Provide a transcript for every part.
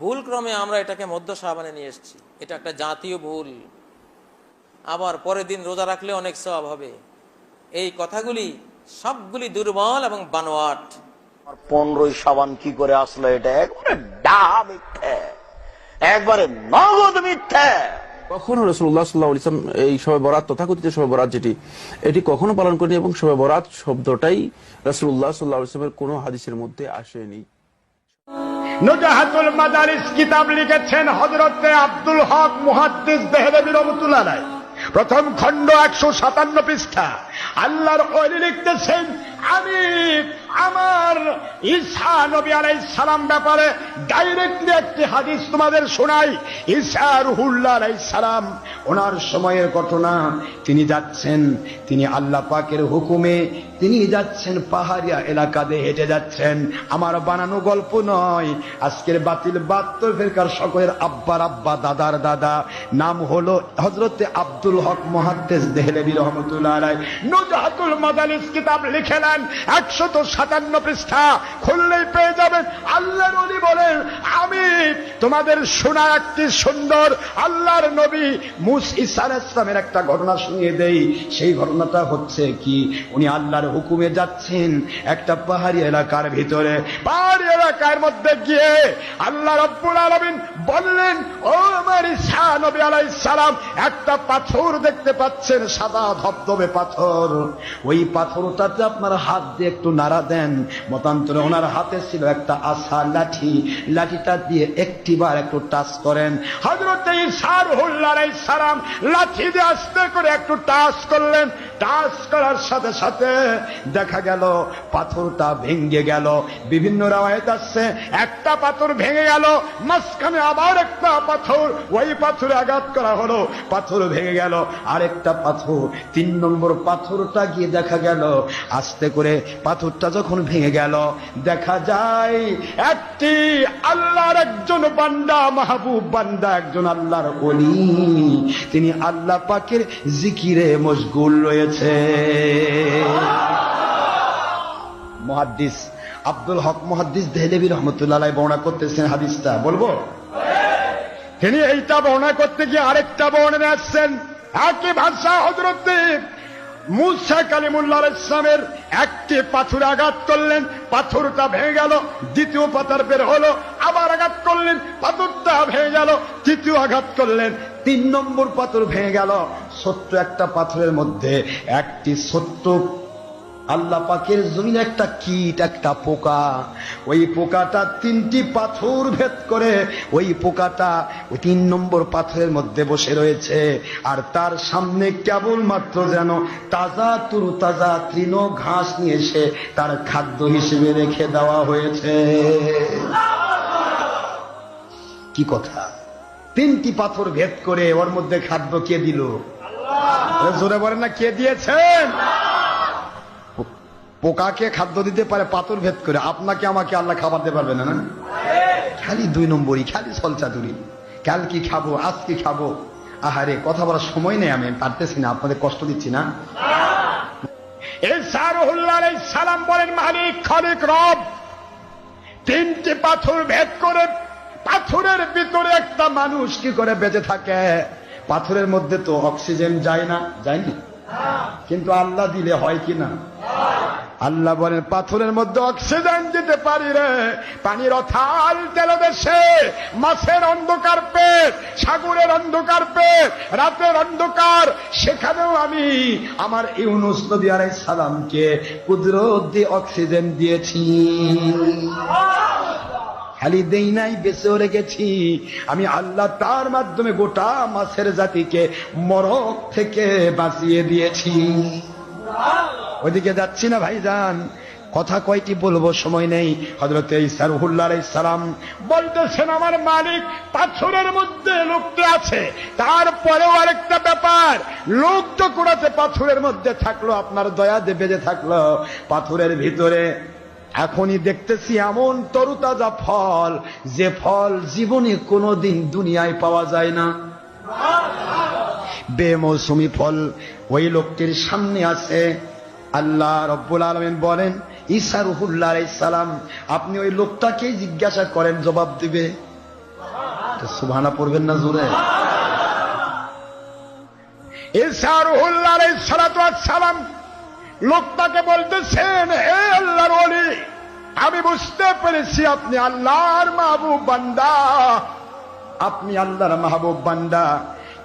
ভুল ক্রমে আমরা এটাকে মধ্য সাবানে নিয়ে এসেছি। এটা একটা জাতীয় ভুল। আবার পরের দিন রোজা রাখলে অনেক সব হবে। এই কথাগুলি সবগুলি দুর্বল এবং বানোয়াট। পনেরোই সাবান কি করে আসলো এটা? একবারে ডা মিথ্যে। একবারে নগদ মিথ্যে। কখনো রসুল্লাহ সাল্লাহ ইসলাম এই সবে বরাত তথাকথিত সবে বরাত যেটি এটি কখনো পালন করেনি এবং সবে বরাত শব্দটাই রসুল্লাহ সাল্লাহ ইসলামের কোনো হাদিসের মধ্যে আসেনি। নুজাহাতুল মাদারিস কিতাব লিখেছেন হজরতে আব্দুল হক মুহাদ্দিস দেহরবি রহমতুল্লাহ প্রথম খণ্ড একশো সাতান্ন পৃষ্ঠা। আল্লাহর ওলি লিখতেছেন, আমি আমার ঈসা নবী আলাইহিস সালাম ব্যাপারে ডাইরেক্টলি একটি হাদিস তোমাদের শোনাই। ঈসা রুহুল্লাহ আলাইহিস সালাম, ওনার সময়ের ঘটনা, তিনি যাচ্ছেন, তিনি আল্লাহ পাকের হুকুমে, তিনি যাচ্ছেন পাহাড়িয়া এলাকাতে হেঁটে যাচ্ছেন। আমার বানানো গল্প নয়, আজকের বাতিল বাত্তর ফেরকার সকলের আব্বার আব্বা, দাদার দাদা। নাম হলো হজরতে আব্দুল হক মহাদ্দেশ দেহলেবি রহমতুল্লাহ আলাই নুজাহাতুল মাদালিস কিতাব লিখেলেন একশত সাতান্ন পৃষ্ঠা, খুললেই পেয়ে যাবেন। আল্লাহর নবী বলেন, আমি তোমাদের শোনা একটি সুন্দর আল্লাহর নবী মুস ইসা আলাইহিস ইসলামের একটা ঘটনা শুনিয়ে দেই। সেই ঘটনাটা হচ্ছে কি? উনি আল্লাহর হুকুমে যাচ্ছেন একটা পাহাড়ি এলাকার ভিতরে। পাহাড়ি এলাকার মধ্যে গিয়ে আল্লাহ রব্বুল আলামিন বললেন, ও আমার ঈসা নবী আলাইহিস সালাম, একটা পাথর দেখতে পাচ্ছেন, সাদা ধবধবে পাথর। ওই পাথরটাতে আপনার হাত দিয়ে একটু নাড়া দেন। মতান্তরে ওনার হাতে ছিল একটা আশা লাঠি। লাঠিটা দিয়ে একটিবার একটু টাচ করেন। হুল্লার সালাম লাঠি দিয়ে করে একটু টাচ করলেন। টাচ করার সাথে সাথে দেখা গেল পাথরটা ভেঙে গেল। বিভিন্ন রাওয়ায়ত আসছে। একটা পাথর ভেঙে গেল। মাঝখানে আবার একটা পাথর। ওই পাথরে আঘাত করা হলো। পাথর ভেঙে গেল। আরেকটা পাথর। তিন নম্বর পাথরটা গিয়ে দেখা গেল। আস্তে করে পাথরটা যখন ভেঙে গেল, দেখা যায় একটি আল্লাহর একজন বান্দা, মাহবুব বান্দা, একজন আল্লাহর অলি তিনি আল্লাহ পাকের জিকিরে মশগুল রয়েছে। মহাদ্দিস, আব্দুল হক মহাদ্দিস দেহলেবী রহমতুল্লাহ বর্ণনা করতেছেন হাদিসটা। বলব? তিনি এইটা বর্ণনা করতে গিয়ে আরেকটা বর্ণনা আসছেন একই ভাষা হজরতে মুসা কালিমুল্লাহ ইসলামের একটি পাথর আঘাত করলেন, পাথরটা ভেঙে গেল, দ্বিতীয় পাথর বের হলো, আবার আঘাত করলেন, পাথরটা ভেঙে গেল, তৃতীয় আঘাত করলেন, তিন নম্বর পাথর ভেঙে গেল। ছোট্ট একটা পাথরের মধ্যে একটি ছোট্ট আল্লাহ পাকের জমিন একটা কীট, একটা পোকা। ওই পোকাটা তিনটি পাথর ভেদ করে ওই পোকাটা ওই তিন নম্বর পাথরের মধ্যে বসে রয়েছে। আর তার সামনে কেবলমাত্র যেন তাজা তুরু তাজা তৃণ ঘাস নিয়ে এসে তার খাদ্য হিসেবে রেখে দেওয়া হয়েছে। কি কথা? তিনটি পাথর ভেদ করে ওর মধ্যে খাদ্য কে দিল? জোরে বলে না, কে দিয়েছেন? পোকাকে খাদ্য দিতে পারে, পাথর ভেদ করে। আপনাকে, আমাকে আল্লাহ খাবার দিতে পারবে না না? খালি দুই নম্বরই, খালি সলচাতুরি কাল কি খাব, আজ কি খাব? আহারে, কথা বলার সময় নেই, আমি পারতেছি না, আপনাদের কষ্ট দিচ্ছি না। সালাম বলেন, মালিক, খালিক রব, তিনটি পাথর ভেদ করে পাথরের ভিতরে একটা মানুষ কি করে বেঁচে থাকে? পাথরের মধ্যে তো অক্সিজেন যায় না, যায়নি? কিন্তু আল্লাহ দিলে হয় কি না? আল্লাহ বলেন, পাথরের মধ্যে অক্সিজেন দিতে পারি রে। পানির অথাল তেলদেশে মাছের অন্ধকার পেট, সাগরের অন্ধকার পেট, রাতের অন্ধকার। সেখানেও আমি আমার ইউনুস নবী আলাই সালামকে কুদরত দিয়ে অক্সিজেন দিয়েছি। খালি দেই নাই, বেঁচেও রেখেছি। আমি আল্লাহ তার মাধ্যমে গোটা মাছের জাতিকে মরক থেকে বাঁচিয়ে দিয়েছি। ওইদিকে যাচ্ছি না ভাইজান। কথা কয়টি বলব, সময় নেই। হজরত ইসারুল্লাহ সালাম বলতেছেন, আমার মালিক পাথরের মধ্যে লোকটা আছে। তারপরেও আরেকটা ব্যাপার, লোক তো কোড়াতে পাথরের মধ্যে থাকল, আপনার দয়া দেবে যে থাকল। পাথরের ভিতরে এখনই দেখতেছি এমন তরুতাজা ফল, যে ফল জীবনে কোনোদিন দুনিয়ায় পাওয়া যায় না। বেমৌসুমি ফল, ওই লোকটির সামনে আছে। আল্লাহ রব্বুল আলমিন বলেন, ঈসা রুহুল্লাহ সালাম, আপনি ওই লোকটাকেই জিজ্ঞাসা করেন, জবাব দিবে। সুবহানা পড়বেন না জোরে? সালাম লোকটাকে বলতেছেন, হে আল্লাহর আমি বুঝতে পেরেছি আপনি আল্লাহর মাহবুব বান্দা। আপনি আল্লাহর মাহবুব বান্দা।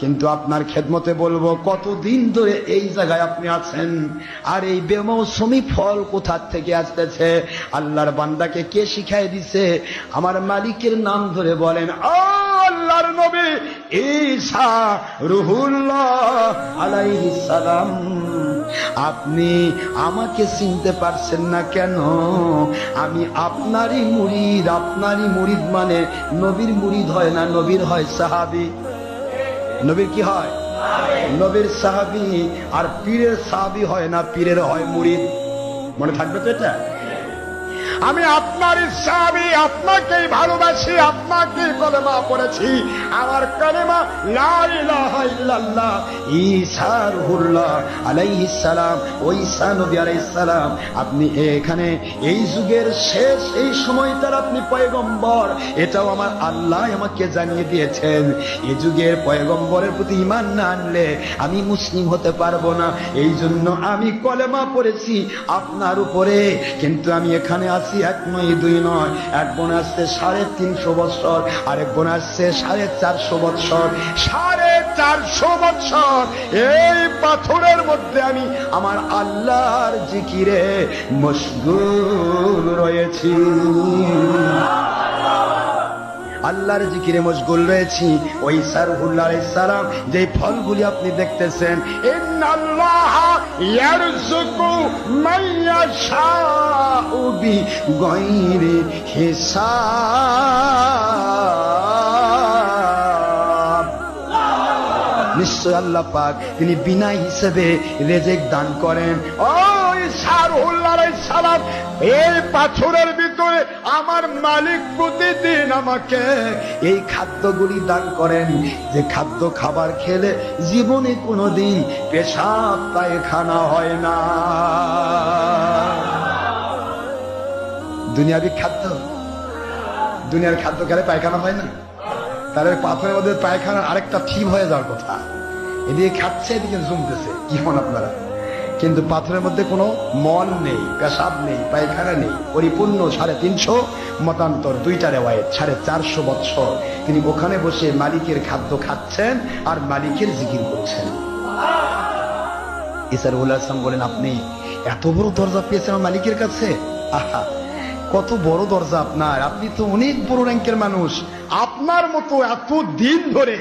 কিন্তু আপনার খেদমতে বলব, কতদিন ধরে এই জায়গায় আপনি আছেন? আর এই বেমৌসুমি ফল কোথার থেকে আসতেছে? আল্লাহর বান্দাকে কে শিখাই দিছে? আমার মালিকের নাম ধরে বলেন আল্লাহর নবী ঈসা রুহুল্লাহ আলাইহিস সালাম। আপনি আমাকে চিনতে পারছেন না কেন? আমি আপনারই মুরিদ আপনারই মুরিদ মানে নবীর মুরিদ হয় না নবীর হয় সাহাবি? নবীর কি হয়? নবীর সাহাবি আর পীরের সাহাবি হয় না, পীরের হয় মুড়িদ। মনে থাকবে তো এটা? আমি আপনার সাহাবি আপনাকেই ভালোবাসি, আপনাকেই কলেমা পড়েছি। আমার কলেমা লা ইলাহা ইল্লাল্লাহ ঈসা রুহুল্লাহ আলাইহিস সালাম ওই ঈসা নবী সালাম। আপনি এখানে এই যুগের শেষ, এই সময়টার আপনি পয়গম্বর। এটাও আমার আল্লাহ আমাকে জানিয়ে দিয়েছেন। এই যুগের পয়গম্বরের প্রতি ইমান না আনলে আমি মুসলিম হতে পারব না। এই জন্য আমি কলেমা পড়েছি আপনার উপরে। কিন্তু আমি এখানে আছি এক নয়, দুই নয়। এক বোন আসছে সাড়ে তিনশো বৎসর, আরেক বোন আসছে সাড়ে চারশো বৎসর। সাড়ে চারশো বৎসর, এই পাথরের মধ্যে আমি আমার আল্লাহর জিকিরে মশগুল রয়েছি। আল্লাহর জিকিরে মশগুল রয়েছি। ওই সারহুল্লাহ সালাম যে ফলগুলি আপনি দেখতেছেন নিশ্চয় আল্লাহ পাক তিনি বিনা হিসেবে রেজেক দান করেন। ওই সারহুল্লাহ সালাম এই পাথরের ভিতরে আমার মালিক প্রতিদিন আমাকে এই খাদ্যগুলি দান করেন। যে খাদ্য খাবার খেলে জীবনে কোনোদিন পেশাব পায়খানা হয় না। দুনিয়াবি খাদ্য? দুনিয়ার খাদ্য খেলে পায়খানা হয় না? তাহলে পাথরের মধ্যে পায়খানার আরেকটা ঠিক হয়ে যাওয়ার কথা। এদিকে খাচ্ছে, এদিকে জমতেছে কি হন আপনারা? কিন্তু পাথরের মধ্যে কোনো মল নেই, পেশাব নেই, পায়খানা নেই। পরিপূর্ণ সাড়ে তিনশো, মতান্তর দুইটা রেওয়ায়ত, সাড়ে চারশো বৎসর। তিনি ওখানে বসে মালিকের খাদ্য খাচ্ছেন আর মালিকের জিকির করছেন। ইসারুল আসলাম বলেন, আপনি এত বড় দরজা পেয়েছেন মালিকের কাছে? আহা, কত বড় দরজা আপনার। আপনি তো অনেক বড় র্যাঙ্কের মানুষ। আপনার মতো এত দিন ধরে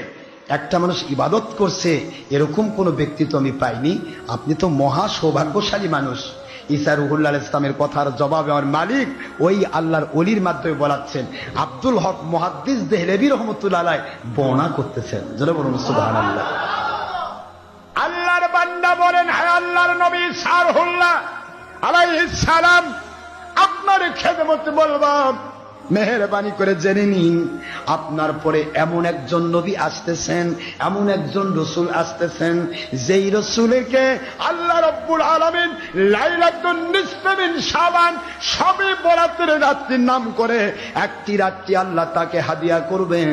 একটা মানুষ ইবাদত করছে, এরকম কোন ব্যক্তিত্ব আমি পাইনি। আপনি তো মহা সৌভাগ্যশালী মানুষ। ঈসা রুহুল্লাহ ইসলামের কথার জবাবে আমার মালিক ওই আল্লাহর অলির মাধ্যমে বলাচ্ছেন, আব্দুল হক মহাদ্দিস দেহলেবি রহমতুল্লাহ আলাই বর্ণনা করতেছেন। যেটা বলুন সুবাহ আল্লাহ আল্লাহর বান্দা বলেন হ্যাঁ আল্লাহর নবী সারহুল্লাহ আলাইহিস সালাম, আপনার খেদমত বলবাম মেহরবানি করে জেনে নিন, আপনার পরে এমন একজন নবী আসতেছেন, এমন একজন রসুল আসতেছেন, যেই রসুলকে আল্লাহ রব্বুল আলমিন লাইলাতুন নিসফেমিন সাবান সবে বরাতের রাত্রির নাম করে। একটি রাত্রি আল্লাহ তাকে হাদিয়া করবেন।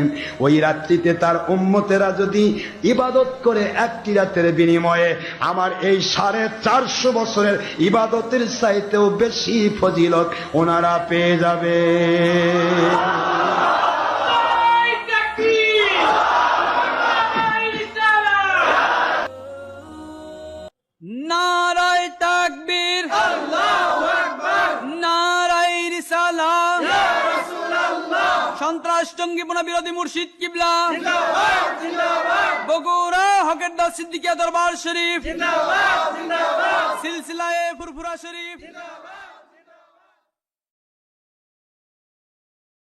ওই রাত্রিতে তার উম্মতেরা যদি ইবাদত করে একটি রাতের বিনিময়ে, আমার এই সাড়ে চারশো বছরের ইবাদতের চাইতেও বেশি ফজিলত ওনারা পেয়ে যাবে। সন্ত্রাস জঙ্গিপনা বিরোধী মুর্শিদ কিবলা বগুড়া হকের দাস সিদ্দিকিয়া দরবার শরীফ সিলসিলায় ফুরফুরা শরীফ